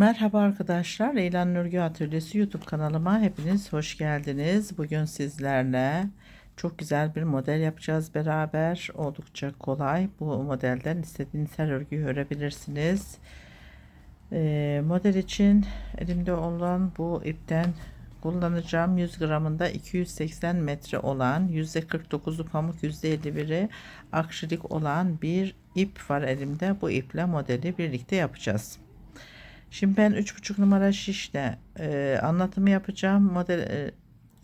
Merhaba arkadaşlar. Eğlen Nurgü Atölyesi YouTube kanalıma hepiniz hoş geldiniz. Bugün sizlerle çok güzel bir model yapacağız beraber. Oldukça kolay. Bu modelden istediğiniz her örgüyü örebilirsiniz. Ee, model için elimde olan bu ipten kullanacağım 100 gramında 280 metre olan %49'u pamuk %51'i akrilik olan bir ip var elimde. Bu iple modeli birlikte yapacağız. Şimdi ben 3,5 numara şişle e, anlatımı yapacağım. Model e,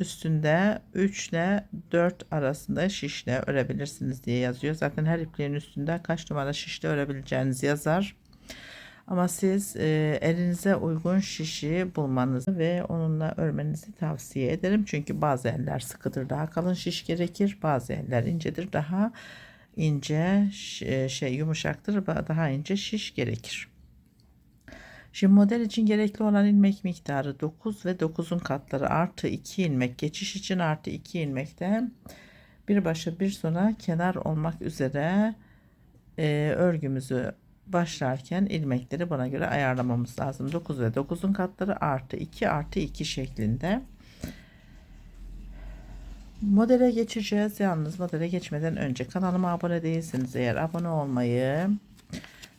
üstünde 3 ile 4 arasında şişle örebilirsiniz diye yazıyor. Zaten her ipliğin üstünde kaç numara şişle örebileceğiniz yazar. Ama siz e, elinize uygun şişi bulmanızı ve onunla örmenizi tavsiye ederim. Çünkü bazı eller sıkıdır daha kalın şiş gerekir. Bazı eller incedir daha ince e, şey yumuşaktır daha ince şiş gerekir. Şimdi model için gerekli olan ilmek miktarı 9 ve 9'un katları artı 2 ilmek geçiş için artı 2 ilmekte bir başa bir sona kenar olmak üzere e, örgümüzü başlarken ilmekleri buna göre ayarlamamız lazım. 9 ve 9'un katları artı 2 artı 2 şeklinde. Modele geçeceğiz. Yalnız modele geçmeden önce kanalıma abone değilseniz eğer abone olmayı,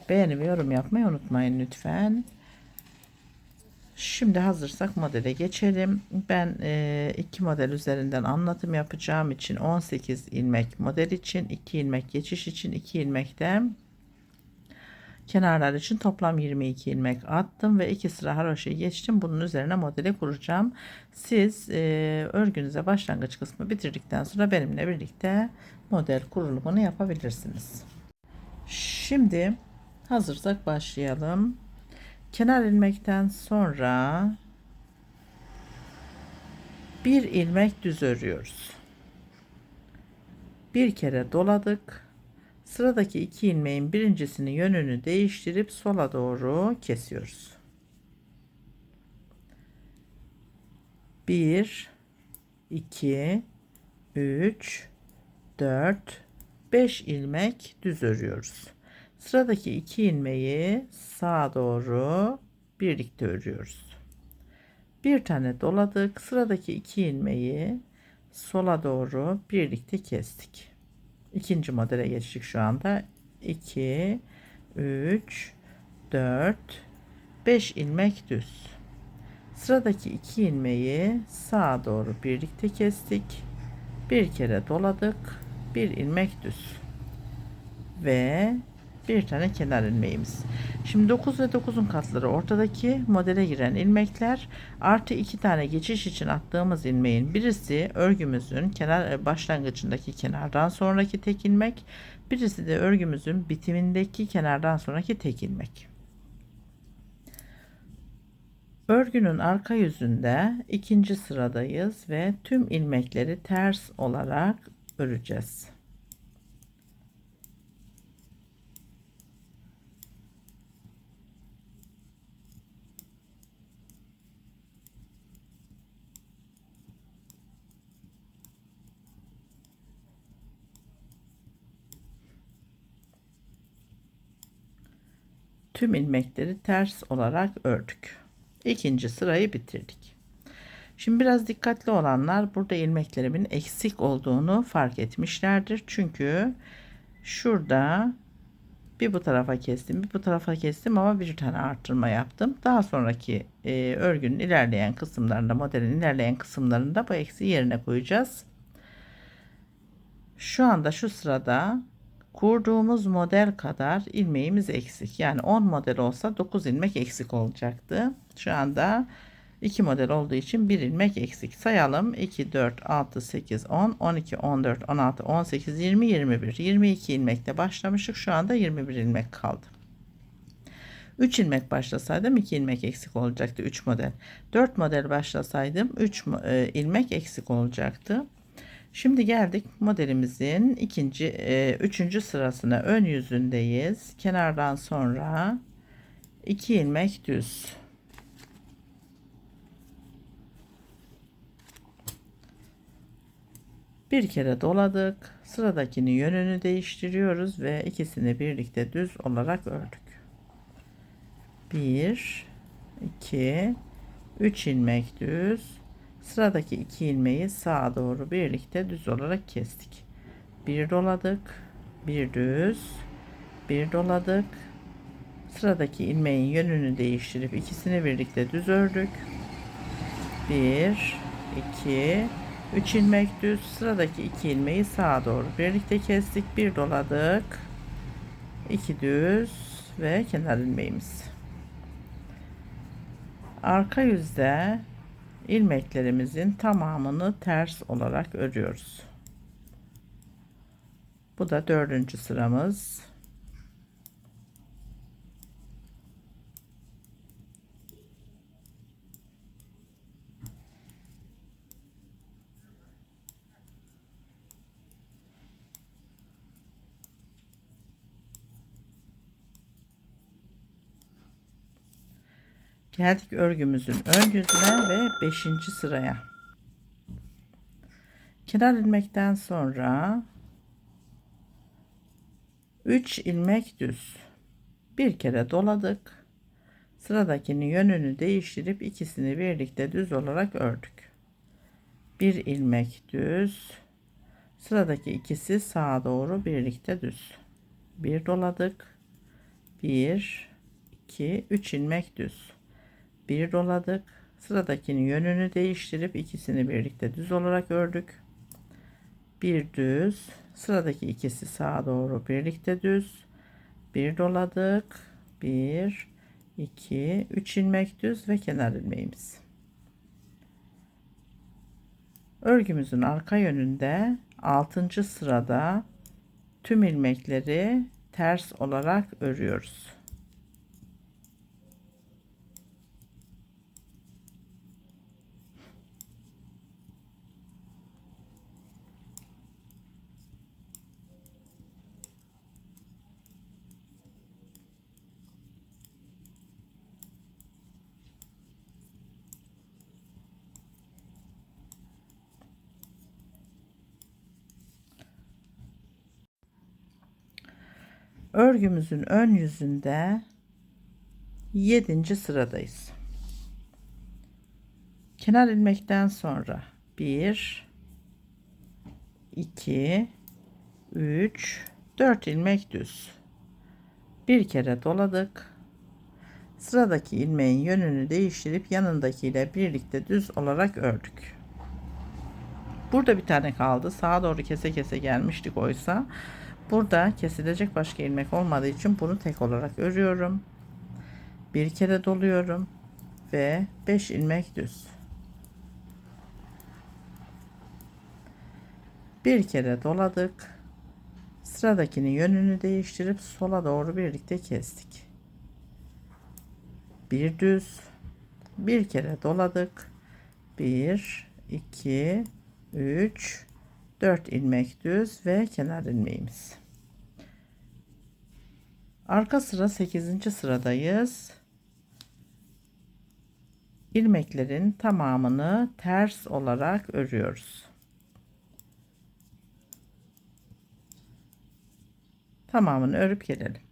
beğeni ve yorum yapmayı unutmayın lütfen. Şimdi hazırsak modele geçelim. Ben e, iki model üzerinden anlatım yapacağım için 18 ilmek model için 2 ilmek geçiş için 2 ilmekte kenarlar için toplam 22 ilmek attım ve 2 sıra haroşayı geçtim. Bunun üzerine modeli kuracağım. Siz e, örgünüze başlangıç kısmı bitirdikten sonra benimle birlikte model kurulumunu yapabilirsiniz. Şimdi hazırsak başlayalım. Kenar ilmekten sonra bir ilmek düz örüyoruz. Bir kere doladık. Sıradaki iki ilmeğin birincisini yönünü değiştirip sola doğru kesiyoruz. Bir, iki, üç, dört, beş ilmek düz örüyoruz. Sıradaki iki ilmeği sağa doğru birlikte örüyoruz. Bir tane doladık. Sıradaki iki ilmeği sola doğru birlikte kestik. İkinci modele geçtik şu anda. 2 3 4 5 ilmek düz. Sıradaki iki ilmeği sağa doğru birlikte kestik. Bir kere doladık. Bir ilmek düz. Ve bir tane kenar ilmeğimiz. Şimdi 9 ve 9'un katları ortadaki modele giren ilmekler artı 2 tane geçiş için attığımız ilmeğin birisi örgümüzün kenar e, başlangıcındaki kenardan sonraki tek ilmek, birisi de örgümüzün bitimindeki kenardan sonraki tek ilmek. Örgünün arka yüzünde ikinci sıradayız ve tüm ilmekleri ters olarak öreceğiz. Tüm ilmekleri ters olarak ördük. İkinci sırayı bitirdik. Şimdi biraz dikkatli olanlar burada ilmeklerimin eksik olduğunu fark etmişlerdir. Çünkü şurada bir bu tarafa kestim, bir bu tarafa kestim ama bir tane arttırma yaptım. Daha sonraki e, örgünün ilerleyen kısımlarında, modelin ilerleyen kısımlarında bu eksi yerine koyacağız. Şu anda şu sırada kurduğumuz model kadar ilmeğimiz eksik. Yani 10 model olsa 9 ilmek eksik olacaktı. Şu anda 2 model olduğu için 1 ilmek eksik. Sayalım. 2, 4, 6, 8, 10, 12, 14, 16, 18, 20, 21. 22 ilmekle başlamıştık. Şu anda 21 ilmek kaldı. 3 ilmek başlasaydım 2 ilmek eksik olacaktı 3 model. 4 model başlasaydım 3 e, ilmek eksik olacaktı. Şimdi geldik modelimizin ikinci, e, üçüncü sırasına ön yüzündeyiz. Kenardan sonra iki ilmek düz. Bir kere doladık. Sıradakini yönünü değiştiriyoruz ve ikisini birlikte düz olarak ördük. Bir, 2 3 ilmek düz sıradaki 2 ilmeği sağa doğru birlikte düz olarak kestik. Bir doladık bir düz bir doladık. Sıradaki ilmeğin yönünü değiştirip ikisini birlikte düz ördük. 1 2 3 ilmek düz. Sıradaki 2 ilmeği sağa doğru birlikte kestik. Bir doladık 2 düz ve kenar ilmeğimiz. Arka yüzde ilmeklerimizin tamamını ters olarak örüyoruz. Bu da dördüncü sıramız Geldik örgümüzün ön yüzüne ve 5. sıraya. Kenar ilmekten sonra 3 ilmek düz. Bir kere doladık. Sıradakinin yönünü değiştirip ikisini birlikte düz olarak ördük. Bir ilmek düz. Sıradaki ikisi sağa doğru birlikte düz. Bir doladık. 1 2 3 ilmek düz bir doladık. Sıradakinin yönünü değiştirip ikisini birlikte düz olarak ördük. Bir düz. Sıradaki ikisi sağa doğru birlikte düz. Bir doladık. Bir, iki, üç ilmek düz ve kenar ilmeğimiz. Örgümüzün arka yönünde 6. sırada tüm ilmekleri ters olarak örüyoruz. Örgümüzün ön yüzünde 7. sıradayız. Kenar ilmekten sonra 1 2 3 4 ilmek düz. Bir kere doladık. Sıradaki ilmeğin yönünü değiştirip yanındakiyle birlikte düz olarak ördük. Burada bir tane kaldı. Sağa doğru kese kese gelmiştik oysa. Burada kesilecek başka ilmek olmadığı için bunu tek olarak örüyorum. Bir kere doluyorum ve 5 ilmek düz. Bir kere doladık. Sıradakinin yönünü değiştirip sola doğru birlikte kestik. Bir düz. Bir kere doladık. 1 2 3 4 ilmek düz ve kenar ilmeğimiz. Arka sıra 8. sıradayız. İlmeklerin tamamını ters olarak örüyoruz. Tamamını örüp gelelim.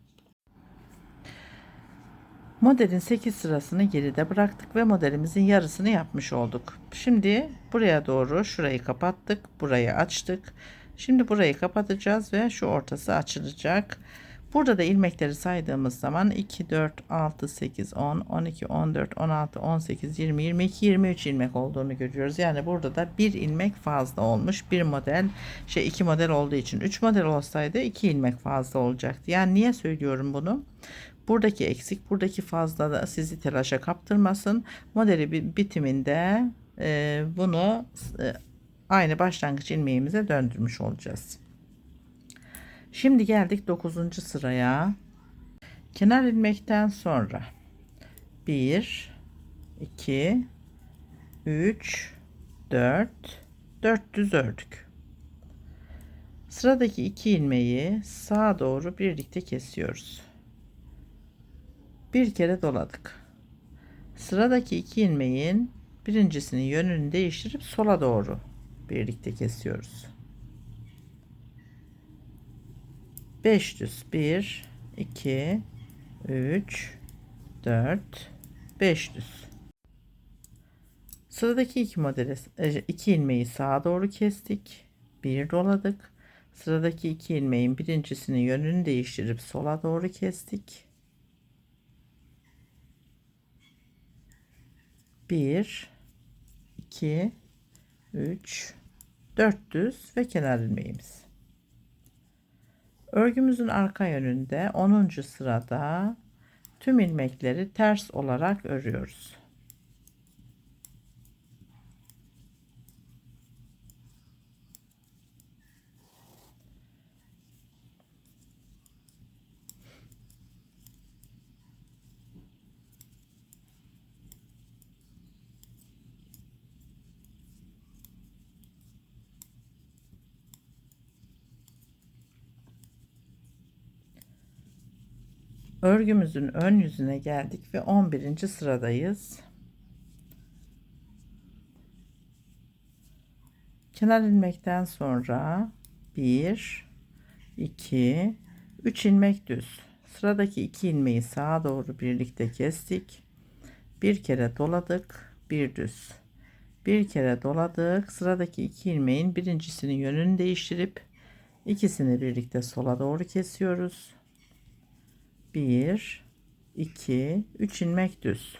Modelin 8 sırasını geride bıraktık ve modelimizin yarısını yapmış olduk. Şimdi buraya doğru şurayı kapattık. Burayı açtık. Şimdi burayı kapatacağız ve şu ortası açılacak. Burada da ilmekleri saydığımız zaman 2, 4, 6, 8, 10, 12, 14, 16, 18, 20, 22, 23 ilmek olduğunu görüyoruz. Yani burada da bir ilmek fazla olmuş. Bir model şey iki model olduğu için 3 model olsaydı 2 ilmek fazla olacaktı. Yani niye söylüyorum bunu? Buradaki eksik, buradaki fazla da sizi telaşa kaptırmasın. Modeli bitiminde e, bunu e, aynı başlangıç ilmeğimize döndürmüş olacağız. Şimdi geldik 9. sıraya. Kenar ilmekten sonra 1 2 3 4 4 düz ördük. Sıradaki iki ilmeği sağa doğru birlikte kesiyoruz bir kere doladık. Sıradaki iki ilmeğin birincisinin yönünü değiştirip sola doğru birlikte kesiyoruz. 5 düz 1 2 3 4 5 düz. Sıradaki iki modeli e, iki ilmeği sağa doğru kestik. Bir doladık. Sıradaki iki ilmeğin birincisinin yönünü değiştirip sola doğru kestik. Bir, iki, üç, dört düz ve kenar ilmeğimiz. Örgümüzün arka yönünde 10. sırada tüm ilmekleri ters olarak örüyoruz. Örgümüzün ön yüzüne geldik ve 11. sıradayız. Kenar ilmekten sonra 1 2 3 ilmek düz. Sıradaki 2 ilmeği sağa doğru birlikte kestik. Bir kere doladık, bir düz. Bir kere doladık. Sıradaki 2 ilmeğin birincisinin yönünü değiştirip ikisini birlikte sola doğru kesiyoruz. 1 2 3 ilmek düz.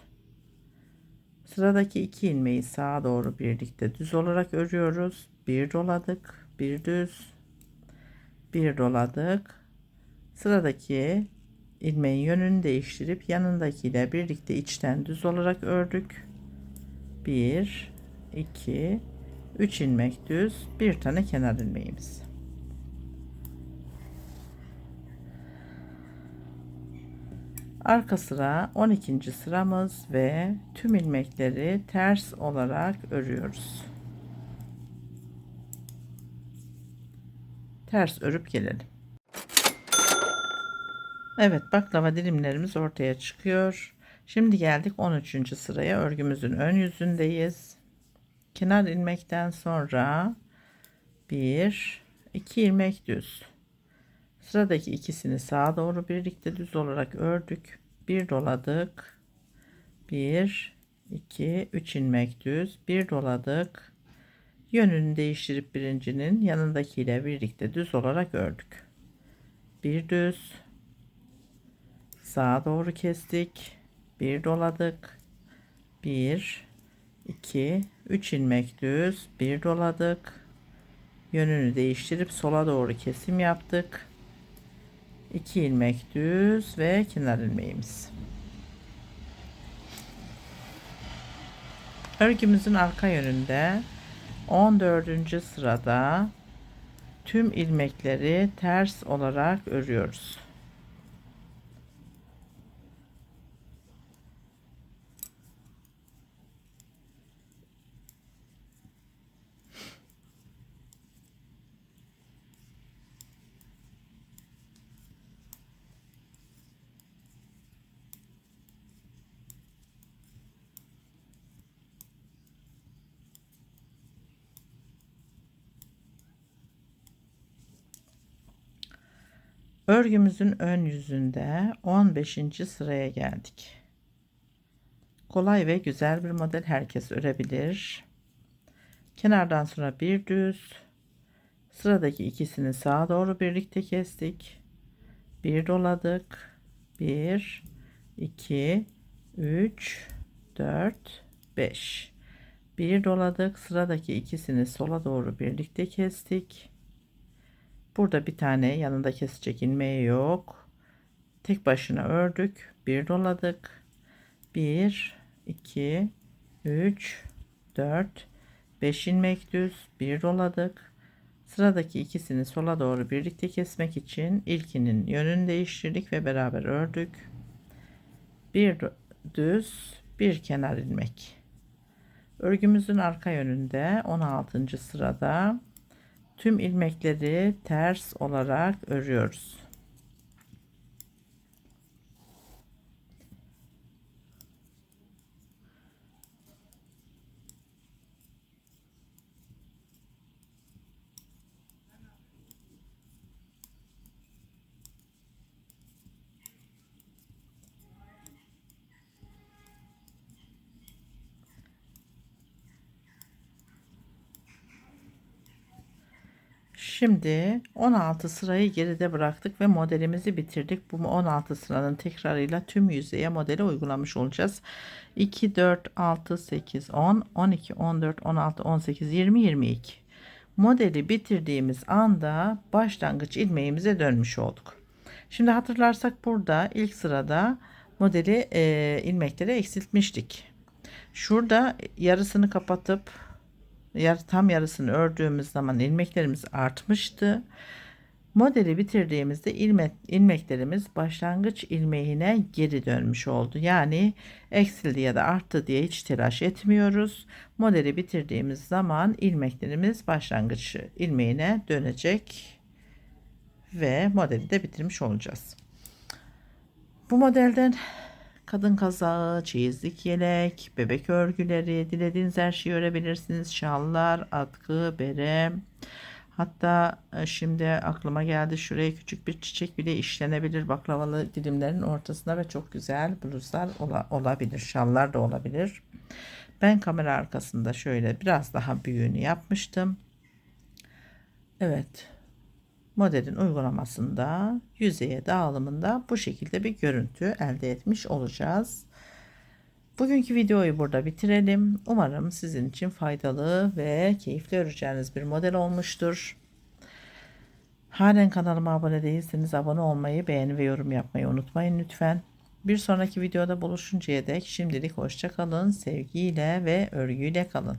Sıradaki 2 ilmeği sağa doğru birlikte düz olarak örüyoruz. Bir doladık bir düz. Bir doladık. Sıradaki ilmeğin yönünü değiştirip yanındakiyle birlikte içten düz olarak ördük. 1 2 3 ilmek düz. Bir tane kenar ilmeğimiz Arka sıra 12. sıramız ve tüm ilmekleri ters olarak örüyoruz. Ters örüp gelelim. Evet baklava dilimlerimiz ortaya çıkıyor. Şimdi geldik 13. sıraya. Örgümüzün ön yüzündeyiz. Kenar ilmekten sonra 1 2 ilmek düz Sıradaki ikisini sağa doğru birlikte düz olarak ördük. Bir doladık. 1 2 3 ilmek düz. Bir doladık. Yönünü değiştirip birincinin yanındakiyle birlikte düz olarak ördük. Bir düz. Sağa doğru kestik. Bir doladık. 1 2 3 ilmek düz. Bir doladık. Yönünü değiştirip sola doğru kesim yaptık. 2 ilmek düz ve kenar ilmeğimiz. Örgümüzün arka yönünde 14. sırada tüm ilmekleri ters olarak örüyoruz. Örgümüzün ön yüzünde 15. sıraya geldik. Kolay ve güzel bir model herkes örebilir. Kenardan sonra bir düz. Sıradaki ikisini sağa doğru birlikte kestik. Bir doladık. 1 2 3 4 5 bir doladık. Sıradaki ikisini sola doğru birlikte kestik. Burada bir tane yanında kesecek ilmeği yok. Tek başına ördük. Bir doladık. 1 2 3 4 5 ilmek düz. Bir doladık. Sıradaki ikisini sola doğru birlikte kesmek için ilkinin yönünü değiştirdik ve beraber ördük. Bir düz, bir kenar ilmek. Örgümüzün arka yönünde 16. sırada tüm ilmekleri ters olarak örüyoruz. Şimdi 16 sırayı geride bıraktık ve modelimizi bitirdik. Bu 16 sıranın tekrarıyla tüm yüzeye modeli uygulamış olacağız. 2, 4, 6, 8, 10, 12, 14, 16, 18, 20, 22. Modeli bitirdiğimiz anda başlangıç ilmeğimize dönmüş olduk. Şimdi hatırlarsak burada ilk sırada modeli e, ilmekleri eksiltmiştik. Şurada yarısını kapatıp yar, tam yarısını ördüğümüz zaman ilmeklerimiz artmıştı. Modeli bitirdiğimizde ilmek, ilmeklerimiz başlangıç ilmeğine geri dönmüş oldu. Yani eksildi ya da arttı diye hiç telaş etmiyoruz. Modeli bitirdiğimiz zaman ilmeklerimiz başlangıç ilmeğine dönecek ve modeli de bitirmiş olacağız. Bu modelden kadın kazağı, çeyizlik yelek, bebek örgüleri, dilediğiniz her şeyi örebilirsiniz. Şallar, atkı, bere. Hatta e, şimdi aklıma geldi şuraya küçük bir çiçek bile işlenebilir baklavalı dilimlerin ortasına ve çok güzel bluzlar ola, olabilir. Şallar da olabilir. Ben kamera arkasında şöyle biraz daha büyüğünü yapmıştım. Evet modelin uygulamasında yüzeye dağılımında bu şekilde bir görüntü elde etmiş olacağız. Bugünkü videoyu burada bitirelim. Umarım sizin için faydalı ve keyifli öreceğiniz bir model olmuştur. Halen kanalıma abone değilseniz abone olmayı, beğeni ve yorum yapmayı unutmayın lütfen. Bir sonraki videoda buluşuncaya dek şimdilik hoşça kalın, sevgiyle ve örgüyle kalın.